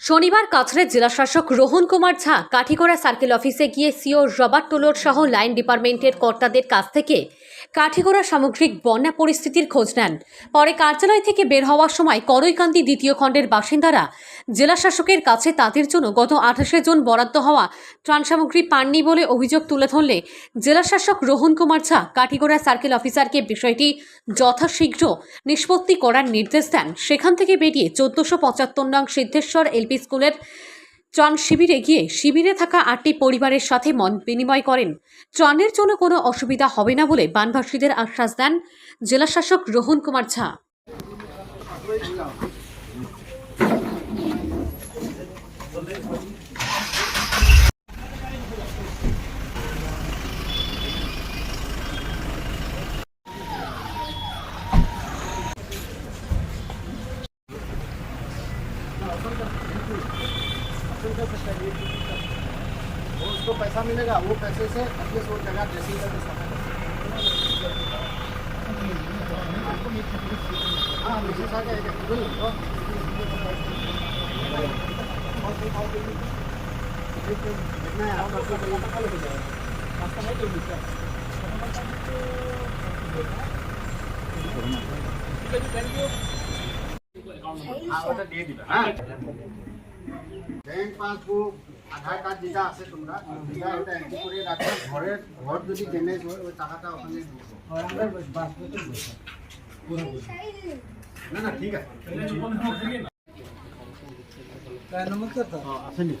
শনিবার কাছড়ের জেলাশাসক রোহন কুমার ঝা কাঠিগড়া সার্কেল অফিসে গিয়ে সিও রবার্ট টোলোর সহ লাইন ডিপার্টমেন্টের কর্তাদের কাছ থেকে কাঠিগড়া সামগ্রিক বন্যা পরিস্থিতির খোঁজ নেন। পরে কার্যালয় থেকে বের হওয়ার সময় করৈকান্দি দ্বিতীয় খণ্ডের বাসিন্দারা জেলাশাসকের কাছে তাদের জন্য গত আঠাশে জুন বরাদ্দ হওয়া ত্রাণ সামগ্রী পাননি বলে অভিযোগ তুলে ধরলে জেলাশাসক রোহন কুমার ঝা কাঠিগড়া সার্কেল অফিসারকে বিষয়টি যথাশীঘ্র নিষ্পত্তি করার নির্দেশ দেন। সেখান থেকে বেরিয়ে চোদ্দশো পঁচাত্তর নং সিদ্ধেশ্বর এলপি স্কুলের ত্রাণ শিবিরে গিয়ে শিবিরে থাকা আটটি পরিবারের সাথে মন বিনিময় করেন। ত্রাণের জন্য কোনো অসুবিধা হবে না বলে বানবাসীদের আশ্বাস দেন জেলাশাসক রোহন কুমার ঝা। उसको पैसा मिलेगा, वो पैसे से एटलीस्ट वो जगह ड्रेसिंग करके हाँ। मिसेस आ जाएगा ব্যাংক পাসবুক আধার কার্ড যেটা আছে তোমরা যেটা ওটা এন্ট্রি করে রাখো। ঘরের ঘর যদি ড্যামেজ হয় ওই টাকাটা ওখানে না না ঠিক আছে। काय नमूद करतात असं नाही